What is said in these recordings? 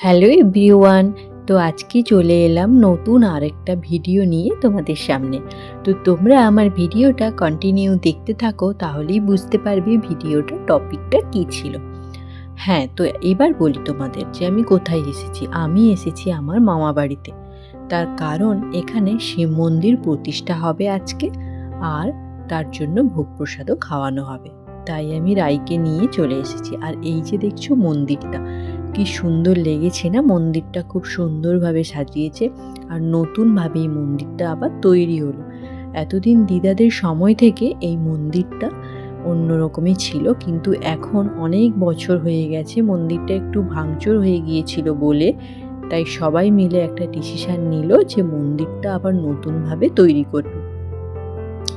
Hello everyone, তো আজকে চলে এলাম নতুন আরেকটা ভিডিও নিয়ে তোমাদের সামনে। তো তোমরা আমার ভিডিওটা কন্টিনিউ দেখতে থাকো, তাহলেই বুঝতে পারবে ভিডিওটা টপিকটা কী ছিল। হ্যাঁ তো এবার বলি তোমাদের যে আমি কোথায় এসেছি। আমি এসেছি আমার মামা বাড়িতে। তার কারণ এখানে শিব মন্দির প্রতিষ্ঠা হবে আজকে, আর তার জন্য ভোগ প্রসাদও খাওয়ানো হবে। তাই আমি রাইকে নিয়ে চলে এসেছি। আর এই যে দেখছ মন্দিরটা কি সুন্দর লেগেছে না? মন্দিরটা খুব সুন্দরভাবে সাজিয়েছে আর নতুনভাবে এই মন্দিরটা আবার তৈরি হলো। এতদিন দিদাদের সময় থেকে এই মন্দিরটা অন্যরকমই ছিল, কিন্তু এখন অনেক বছর হয়ে গেছে, মন্দিরটা একটু ভাঙচুর হয়ে গিয়েছিল বলে। তাই সবাই মিলে একটা ডিসিশান নিল যে মন্দিরটা আবার নতুনভাবে তৈরি করবে।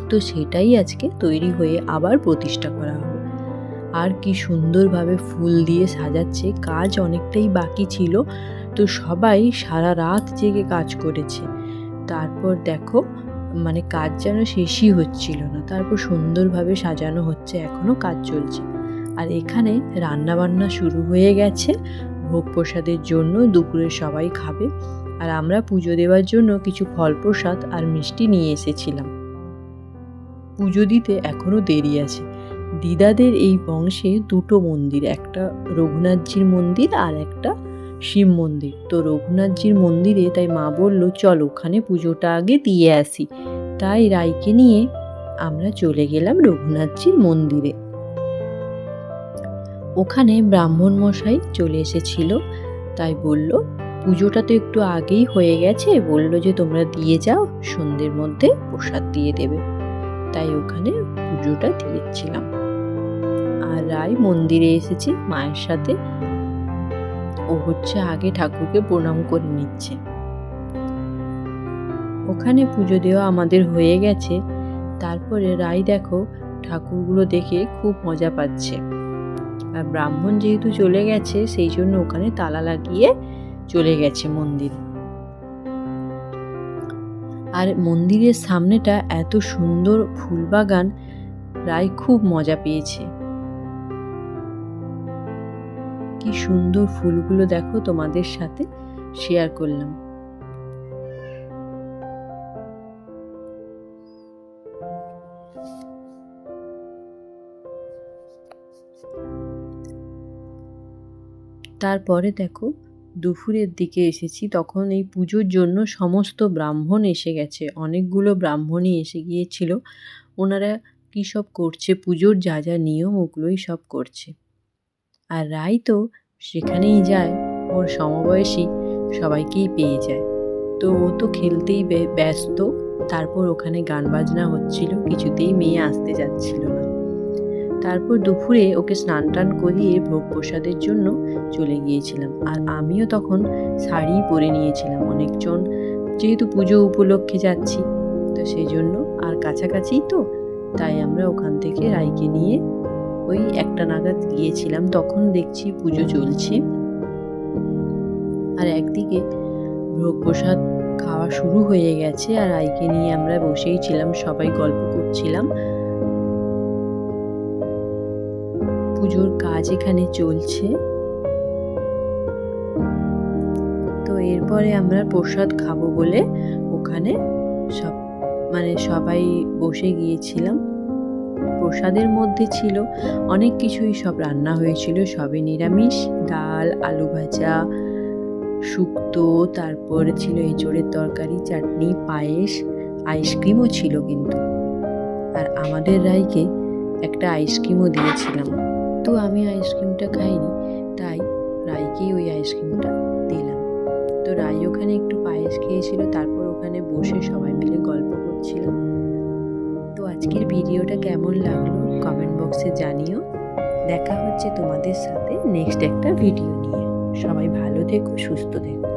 তো সেটাই আজকে তৈরি হয়ে আবার প্রতিষ্ঠা করা হবে আর কি সুন্দরভাবে ফুল দিয়ে সাজাচ্ছে। কাজ অনেকটাই বাকি ছিল। তো সবাই সারা রাত জেগে কাজ করেছে। তারপর দেখো মানে কাজ যেন শেষই হচ্ছিল না। তারপর সুন্দরভাবে সাজানো হচ্ছে, এখনও কাজ চলছে। আর এখানে রান্নাবান্না শুরু হয়ে গেছে। ভোগ প্রসাদের জন্য দুপুরে সবাই খাবে। আর আমরা পুজো দেওয়ার জন্য কিছু ফল প্রসাদ আর মিষ্টি নিয়ে এসেছিলাম। পুজো দিতে এখনও দেরি আছে। দিদাদের এই বংশে দুটো মন্দির, একটা রঘুনাথজির মন্দির আর একটা শিব মন্দির। তো রঘুনাথজির মন্দিরে তাই মা বলল, চল ওখানে পুজোটা আগে দিয়ে আসি। তাই রাইকে নিয়ে আমরা চলে গেলাম রঘুনাথজির মন্দিরে। ওখানে ব্রাহ্মণ মশাই চলে এসেছিল, তাই বলল, পুজোটা তো একটু আগেই হয়ে গেছে। বলল যে, তোমরা দিয়ে যাও, সন্ধ্যের মধ্যে প্রসাদ দিয়ে দেবে। তাই ওখানে পুজোটা দিয়েছিলাম। আর রায় মন্দিরে এসেছে, মায়ের সাথে। ও হচ্ছে আগে ঠাকুরকে প্রণাম করে নিচ্ছে। ওখানে পুজো দেওয়া আমাদের হয়ে গেছে। তারপরে রায় দেখো, ঠাকুরগুলো দেখে খুব মজা পাচ্ছে। আর ব্রাহ্মণ যেহেতু চলে গেছে, সেই জন্য ওখানে তালা লাগিয়ে চলে গেছে মন্দির। আর মন্দিরের সামনেটা এত সুন্দর ফুলবাগান রায় খুব মজা পেয়েছে। কি সুন্দর ফুলগুলো দেখো তোমাদের সাথে শেয়ার করলাম। তারপরে দেখো দুপুরের দিকে এসেছি, তখন এই পুজোর জন্য সমস্ত ব্রাহ্মণ এসে গেছে। অনেকগুলো ব্রাহ্মণই এসে গিয়েছিল। ওনারা কী সব করছে? পুজোর যা যা নিয়ম ওগুলোই সব করছে। আর রাই তো সেখানেই যায়। ওর সমবয়সী সবাইকেই পেয়ে যায়। তো ও তো খেলতেই ব্যস্ত। তারপর ওখানে গান বাজনা হচ্ছিল। কিছুতেই মেয়ে আসতে যাচ্ছিল না। তারপর দুপুরে ওকে স্নান টান করিয়ে ভোগ প্রসাদের জন্য চলে গিয়েছিলাম। আর আমিও তখন শাড়ি পরে নিয়েছিলাম অনেকজন। যেহেতু পুজো উপলক্ষে যাচ্ছি, তো সেই জন্য আর কাছাকাছিই তো। তাই আমরা ওখান থেকে রাইকে নিয়ে ওই একটা নাগাদ গিয়েছিলাম, তখন দেখছি পুজো চলছে। আর একদিকে ভোগ প্রসাদ খাওয়া শুরু হয়ে গেছে, আর আইকে নিয়ে আমরা বসেই ছিলাম, সবাই গল্প করছিলাম। পুজোর কাজ এখানে চলছে। তো এরপরে আমরা প্রসাদ খাব বলে ওখানে সব মানে সবাই বসে গিয়েছিলাম। প্রসাদের মধ্যে ছিল অনেক কিছুই। সব রান্না হয়েছিল সবে নিরামিষ। ডাল, আলু ভাজা, শুক্তো, তারপর ছিল এঁচড়ের তরকারি, চাটনি, পায়েস, আইসক্রিমও ছিল কিন্তু। আর আমাদের রাইকে একটা আইসক্রিমও দিয়েছিলাম। তো আমি আইসক্রিমটা খাইনি, তাই রাইকেই ওই আইসক্রিমটা দিলাম। তো রাই ওখানে একটু পায়েস খেয়েছিল, তারপর ওখানে বসে সবাই মিলে গল্প করছিলাম আজকের ভিডিওটা কেমন লাগল কমেন্ট বক্সে জানিও। দেখা হচ্ছে তোমাদের সাথে নেক্সট একটা ভিডিও নিয়ে। সবাই ভালো থেকো, সুস্থ থেকো।